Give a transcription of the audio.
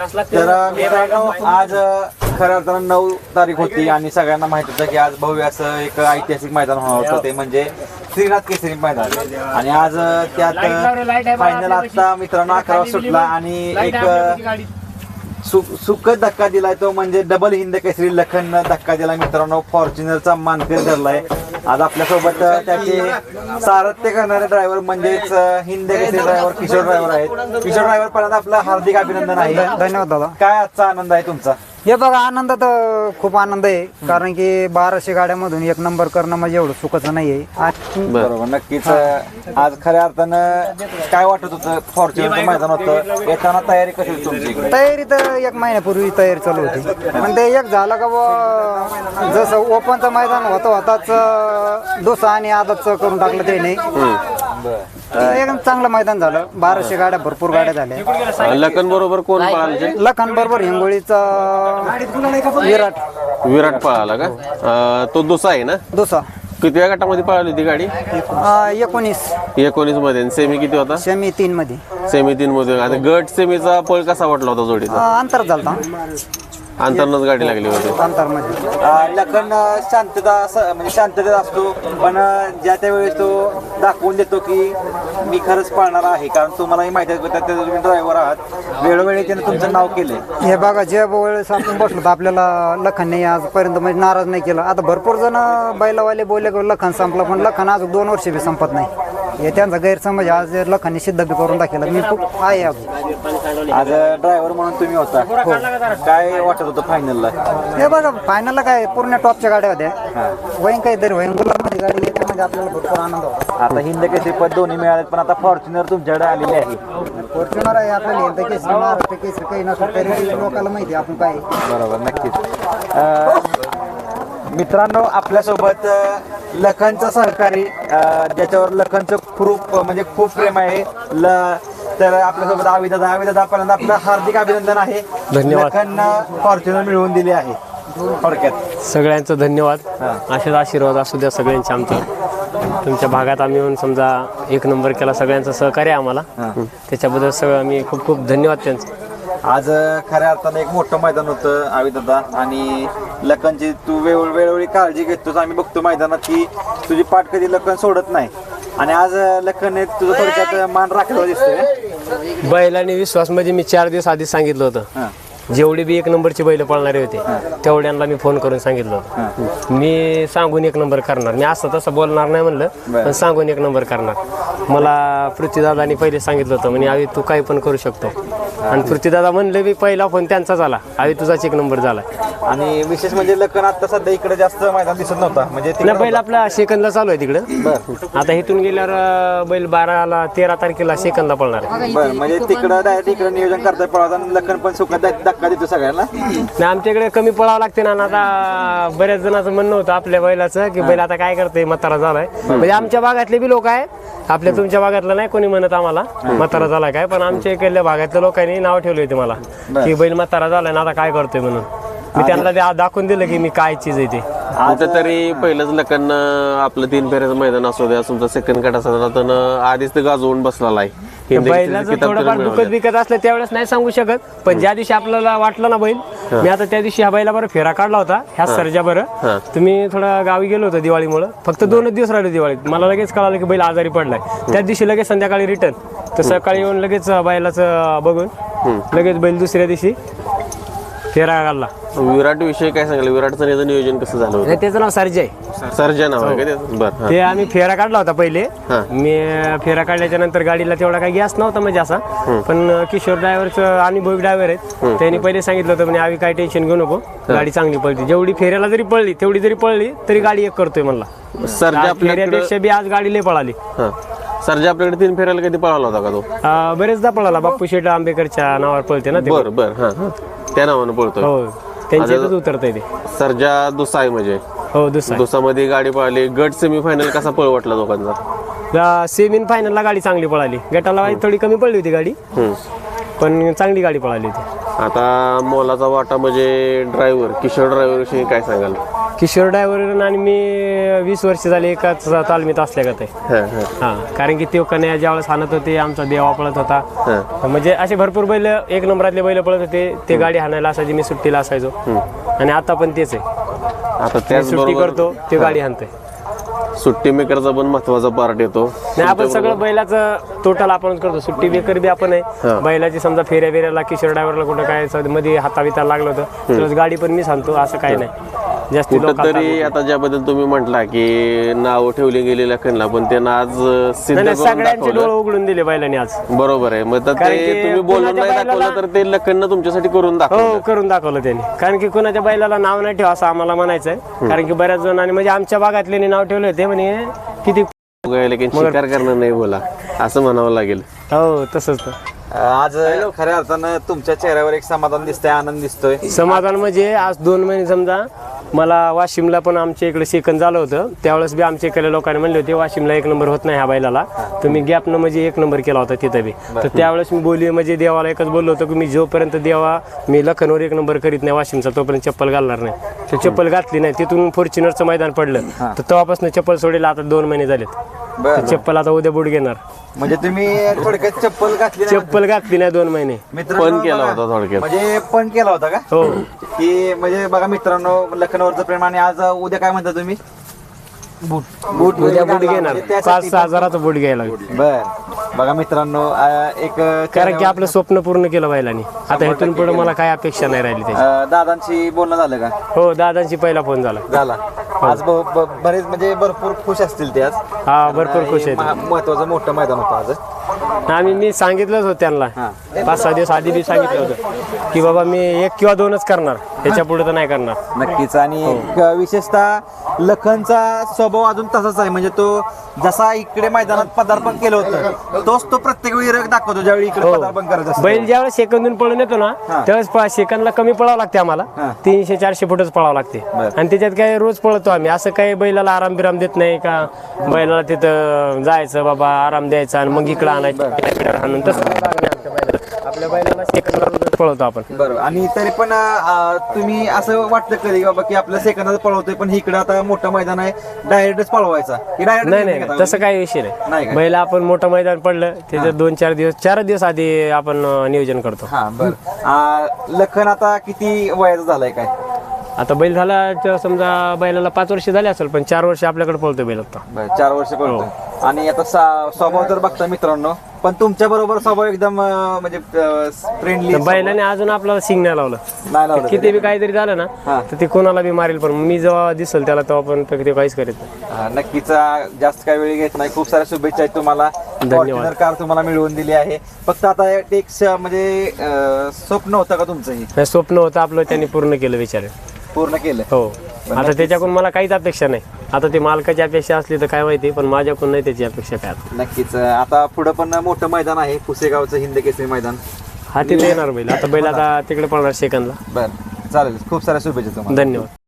तर मित्रांनो आज खऱ्या अर्थानं नऊ तारीख होती आणि सगळ्यांना माहीत होतं की आज भव्य असं एक ऐतिहासिक मैदान होणार होतं. ते म्हणजे श्रीनाथ केसरी मैदान. आणि आज त्यात फायनल आता मित्रांनो अकरा सुटला आणि एक सु सुखद धक्का दिलाय तो म्हणजे डबल हिंद केसरी लखन धक्का दिलाय मित्रांनो. फॉर्च्युनरचा मानकरी धरलाय. आज आपल्यासोबत त्याचे सारथ्य करणारे ड्रायव्हर म्हणजेच हिंद केसरी ड्रायव्हर किशोर ड्रायव्हर आहेत. किशोर ड्रायव्हर पर्यंत आपलं हार्दिक अभिनंदन आहे. धन्यवाद दादा. काय आजचा आनंद आहे तुमचा? हे बघा आनंद तर खूप आनंद आहे. कारण की बाराशे गाड्यामधून एक नंबर करणं म्हणजे एवढं सुखाचं नाही आहे बरोबर नक्कीच आज खऱ्या अर्थानं काय वाटत होतं? फॉर्च्युनरचं मैदान होतं. येताना तयारी कशी होती तुमची तयारी तर एक महिन्यापूर्वी तयारी चालू होती. पण ते एक झालं का बुवा, जसं ओपनचं मैदान होतं होताच दुसरं आणि आदतचं करून टाकलं ते नाही तर एकदम चांगलं मैदान झालं. बाराशे गाड्या भरपूर गाड्या झाल्या. लखन बरोबर कोण पळाले लखन बरोबर हिंगोळीचा विराट. विराट पळाला का? अं, तो दुसा आहे ना? दुसरा. कितव्या गटामध्ये पळाली ती गाडी? एकोणीस. एकोणीसमध्ये. सेमी किती होता? सेमी तीन मध्ये. सेमी तीन मध्ये. आता गट सेमीचा पळ कसा वाटला होता जोडीचा? अं, अंतर झालता. अंतरनच गाडी लागली होती. अ, लखन अ, शांतता स- म्हणजे शांततेत असतो पण अ, ज्या त्या वेळेस तो दाखवून देतो की मी खरंच पाळणार आहे कारण तुम्हालाही माहिती आहे त्या तुम्ही ड्रायव्हर आहात. वेळोवेळी त्याने तुमचं नाव केलंय. हे बघा ज्या वेळेस आपण बसलो तर आपल्याला लखनने आजपर्यंत म्हणजे नाराज नाही केलं. आता भरपूर जण बैलावाले बोलले की लखन संपला पण लखन अजून दोन वर्ष बी संपत नाही. हे त्यांचा गैरसमज. आज लखनने सिद्ध बी करून दाखवलं. मी खूप आहे अजून. आज ड्रायव्हर म्हणून तुम्ही होता. काय वाटत होतं फायनलला हे बघा फायनलला काय पूर्ण टॉपच्या गाड्या होत्या. वहीन काहीतरी वहीन गुलाबमध्ये गाडी येते म्हणजे आपल्याला भरपूर आनंद होता. आता हिंद केसरी पद दोन्ही मिळालेत पण आता फॉर्च्युनर तुमच्याकडे आलेली आहे. फॉर्च्युनर आहे आपल्याला यंदा केसरी महाराष्ट्र केसरी काही नसलं तरी लोकांना माहिती आहे आपण काय. बरोबर नक्कीच. अं, मित्रांनो आपल्यासोबत लखनचं सहकारी ज्याच्यावर लखनचं खूप म्हणजे खूप प्रेम आहे. ल तर आपल्यासोबत आविदादा. आविदादा पर्यंत आपलं हार्दिक अभिनंदन आहे. धन्यवाद. लखन फॉर्च्युनर मिळवून दिली आहे. थोडक्यात. सगळ्यांचं धन्यवाद. असेच आशीर्वाद असू द्या सगळ्यांचे आमचं. तुमच्या भागात आम्ही येऊन समजा एक नंबर केला सगळ्यांचं सहकार्य आहे आम्हाला. त्याच्याबद्दल सगळं आम्ही खूप खूप धन्यवाद त्यांचं. आज खऱ्या अर्थानं एक मोठं मैदान होतं आविदादा आणि लखनची तू वेळ वेळोवेळी काळजी घेतोस. आम्ही बघतो मैदानात की तुझी पाठ कधी लखन सोडत नाही. आणि आज लखनने तुझं थोडक्यात मान राखलं दिसतोय. बैलाने विश्वास म्हणजे मी चार दिवस आधीच सांगितलं होतं. जेवढे बी एक नंबरचे बैल पळणारे होते तेवढ्यांना मी फोन करून सांगितलं होतं. मी सांगून एक नंबर करणार. मी असं तसं बोलणार नाही म्हणलं पण सांगून एक नंबर करणार. मला पृथ्वीदादानी पहिले सांगितलं होतं म्हणजे आवी तू काही पण करू शकतो. आणि पृथ्वीदादा म्हणलं मी पहिला फोन त्यांचाच आला आवी तुझाच एक नंबर झाला. आणि विशेष म्हणजे लखन आता सध्या इकडे जास्त मैदान दिसत नव्हता. म्हणजे तिकडे बैल आपला सेकंदला चालू आहे तिकडं. आता इथून गेल्यावर अं, बैल बाराला तेरा तारखेला सेकंदला पळणार आहे. बरं म्हणजे तिकडं डायरेक्ट इकडे नियोजन करताय आणि लखन पण सुखात ध- धक्का देतो सगळ्यांना. नाही आमच्याकडे कमी पळावं लागते ना आणि आता बऱ्याच जणांचं म्हणणं होतं आपल्या बैलाचं की बैल आता काय करते म्हातारा झालाय. म्हणजे आमच्या भागातले बी लोक आहे आपल्या तुमच्या भागातलं नाही कोणी म्हणत आम्हाला म्हातारा झालाय काय पण आमच्या इकडल्या भागातल्या लोकांनी नाव ठेवलं होते मला. की बैल म्हातारा झालाय ना आता काय करतोय म्हणून. मी त्यांना ते दाखवून दिलं की मी काय चीज आहे ते. तरी पहिलंच लखन आपलं तीन फेऱ्याचं मैदान असू द्या तुमचं सेकंड कट असं तर आधीच ते गाजवून बसलेला आहे. बैलाचं थोडंफार दुखत. बिकत असलं त्यावेळेस नाही सांगू शकत पण ज्या दिवशी आपल्याला वाटलं ना बैल मी आता त्या दिवशी ह्या बैला बरं फेरा काढला होता ह्या सरजा बरं तुम्ही थोडं गावी गेलो होतो दिवाळीमुळं फक्त दोनच दिवस राहिले दिवाळीत. मला लगेच कळालं की बैल आजारी पडलाय. त्या दिवशी लगेच संध्याकाळी रिटर्न तर सकाळी येऊन लगेच बैलाचं बघून लगेच बैल दुसऱ्या दिवशी फेरा काढला. विराट विषयी काय सांगितलं विराटचं याचं नियोजन कसं झालं होतं? आणि त्याचं नाव सरजा आहे सर्जा नाव आहे का त्याचं? बरं हां. ते आम्ही फेरा काढला होता पहिले. हा. मी फेरा काढल्याच्या नंतर गाडीला तेवढा काही गॅस नव्हता म्हणजे असा. पण किशोर ड्रायव्हरचं अनुभवी ड्रायव्हर आहेत. त्यांनी पहिले सांगितलं होतं म्हणजे आम्ही काही टेन्शन घेऊ नको. गाडी चांगली पळते. जेवढी फेऱ्याला जरी पळली तेवढी जरी पळली तरी गाडी एक करतोय म्हणला. सर्जा आपल्याकडे फेऱ्यापेक्षा बी आज गाडी लय पळाली. हां. सर्जा आपल्याकडे तीन फेऱ्याला कधी पळाला होता का तो? अं, बरेचदा पळाला. बाप्पू शेट आंबेकरच्या नावावर पळते ना ते. बर बर हां त्या नावानं पळतोय. हो त्यांच्यातच उतरतंय ते. सर्जा दुसा आहे म्हणजे. हो दुसरा दुसामध्ये गाडी पळाली. गट सेमी फायनल कसा पळ वाटला दोघांचा सेमीन फायनलला गाडी चांगली पळाली. गटाला थोडी कमी पडली होती गाडी. हम्म. पण चांगली गाडी पळाली होती. आता मोलाचा वाटा म्हणजे ड्रायव्हर किशोर ड्रायव्हर विषयी काय सांगाल? किशोर ड्रायव्हर आणि मी वीस वर्ष झाली एकाच तालमीत असल्यागत आहे. हा, कारण की ते कन्या ज्यावेळेस हाणत होते आमचा देवा पळत होता. म्हणजे असे भरपूर बैल एक नंबरातले बैल पळत होते. ते गाडी हाणायला असायची मी सुट्टीला असायचो. आणि आता पण तेच आहे. आता सुट्टी करतो ते गाडी हाणतोय. सुट्टी मेकरचा पण महत्त्वाचा पार्ट येतो. नाही आपण सगळं बैलाचं टोटल आपणच करतो. सुट्टी बेकर बी आपण आहे. बैलाची समजा फेऱ्या बिऱ्याला किशोर ड्रायव्हरला कुठं काय मध्ये हाता बिता लागलं होतं तर गाडी पण मी सांगतो असं काही नाही. जास्ती कुठंतरी आता ज्याबद्दल तुम्ही म्हटला की नाव ठेवली गेली लखनला पण त्यांना आज सिद्ध नाही करून सगळ्यांचे दाखवलं. डोळे उघडून दिले बैलाने आज. बरोबर आहे. मग तर कारण ते की तुम्ही बोलून कोणाच्या नाही दाखवलं तर ते लखननं तुमच्यासाठी करून दाखवलं. हो करून दाखवलं त्यांनी. कारण की कुणाच्या बैलाला नाव नाही ठेवा असं आम्हाला म्हणायचं आहे कारण की बऱ्याच जणांनी म्हणजे आमच्या भागातल्यानी नाव ठेवले होते म्हणे किती लेकिन शिकार करणं नाही बोला. असं म्हणावं लागेल. हो तसंच तर. आज खऱ्या अर्थानं तुमच्या चेहऱ्यावर एक समाधान दिसतंय आनंद दिसतोय. समाधान म्हणजे आज दोन महिने समजा मला वाशिमला पण आमच्या इकडे सेकंद झालं होतं. त्यावेळेस बी आमच्या इकडे लोकांनी म्हणले होते वाशिमला एक नंबर होत नाही ह्या बैलाला. तुम्ही गॅपनं म्हणजे एक नंबर केला होता तिथं बी. तर त्यावेळेस मी बोलली म्हणजे देवाला एकच बोललो होतो की मी जोपर्यंत देवा मी लखनवर एक नंबर करीत नाही वाशिमचा तोपर्यंत चप्पल घालणार नाही. तर चप्पल घातली नाही. तिथून फॉर्च्युनरचं मैदान पडलं. तर तेव्हापासून चप्पल सोडेल आता दोन महिने झालेत. चप्पल आता उद्या बुट घेणार. म्हणजे तुम्ही थोडक्यात चप्पल घातली नाही. चप्पल घातली नाही दोन महिने. पण केला होता थोडक्यात. म्हणजे पण केला होता का? हो. की म्हणजे बघा मित्रांनो लखनवरचं प्रेम आणि आज उद्या काय म्हणता तुम्ही? बूट. बूट उद्या बुट. घेणार. पाच सहा हजाराचा बुट घ्यायला लागेल. बर. बघा मित्रांनो अं, एक कारण की आपलं स्वप्न पूर्ण केलं बैलांनी. आता इथून पुढे मला काय अपेक्षा नाही राहिली त्याची. अं, दादांशी बोलणं झालं का? हो दादांची पहिला फोन झाला. झाला. आज ब- ब- बरेच म्हणजे भरपूर खुश असतील ते आज. हा भरपूर खुश हे आहे महा- महत्वाचं मोठं मैदान होतं आज. आम्ही मी सांगितलंच होतं त्यांना. पाच सहा दिवस आधी बी सांगितलं होतं की बाबा मी एक किंवा दोनच करणार. त्याच्या पुढे तर नाही करणार. नक्कीच. आणि एक विशेषतः लखनचा स्वभाव अजून तसाच आहे. म्हणजे तो जसा इकडे मैदानात पदार्पण केलं होतं तोच तो प्रत्येक वेळी रग दाखवतो ज्यावेळी इकडे पदार्पण करायचं असतं. बैल ज्यावेळेस सेकंदून पळून येतो ना त्यावेळेस सेकंदला कमी पळावं लागते आम्हाला. तीनशे चारशे फुटच पळावं लागते. आणि त्याच्यात काय रोज पळतो आम्ही. असं काही बैलाला आराम बिराम देत नाही का? बैलाला तिथं जायचं बाबा आराम द्यायचा आणि मग इकडं आणायचं. आणून तसं. नाही लागणार आमच्या बैलाला. आपल्या बैलाला सेकंदला रोज पळवतो आपण. बरोबर. आणि तरी पण अं, तुम्ही असं वाटतं कधी बाबा की आपल्या सेकंदात पळवतोय पण इकडे आता मोठं मैदान आहे डायरेक्टच पळवायचा. नाही नाही तसं काही विषय नाही. नाही का? बैल आपण मोठं मैदान पडलं त्याच्यात दोन चार दिवस चार दिवस आधी आपण अं, नियोजन करतो. हा बर. लखन आता किती वयाचा झालाय काय? आता बैल झाला तर समजा बैलाला पाच वर्ष झाले असेल पण चार वर्ष आपल्याकडे पळतो बैल आता. बर चार वर्ष पळतोय. आणि आता स्वभाव तर बघता मित्रांनो पण तुमच्या बरोबर स्वभाव एकदम अं, म्हणजे फ्रेंडली बैलाने अजून आपल्याला सिंग नाही लावलं. नाही लावलं किती बी काहीतरी झालं ना हा. तर ते कोणाला बी मारेल पण मी जेव्हा दिसल त्याला तेव्हा पण ते काहीच करीत नाही. हा, नक्कीच आ, जास्त काही वेळ घेत नाही. खूप साऱ्या शुभेच्छा आहेत तुम्हाला. फॉर्च्युनर कार तुम्हाला मिळवून दिली आहे. फक्त आता एक म्हणजे अं, स्वप्न होतं का तुमचं हे? हे स्वप्न होतं आपलं त्यांनी पूर्ण केलं विचार पूर्ण केलं. हो. आता त्याच्याकडून मला काहीच अपेक्षा नाही. आता ते मालकाची अपेक्षा असली तर काय माहिती पण माझ्याकडून नाही त्याची अपेक्षा काय आता. नक्कीच. आता पुढं पण मोठं मैदान आहे पुसेगावचं हिंद केसरी मैदान. हा तिथे येणार बैल. आता बैल आता तिकडे पळणार सेकंदला. बर. चालेल. खूप साऱ्या शुभेच्छा तुम्हाला. धन्यवाद.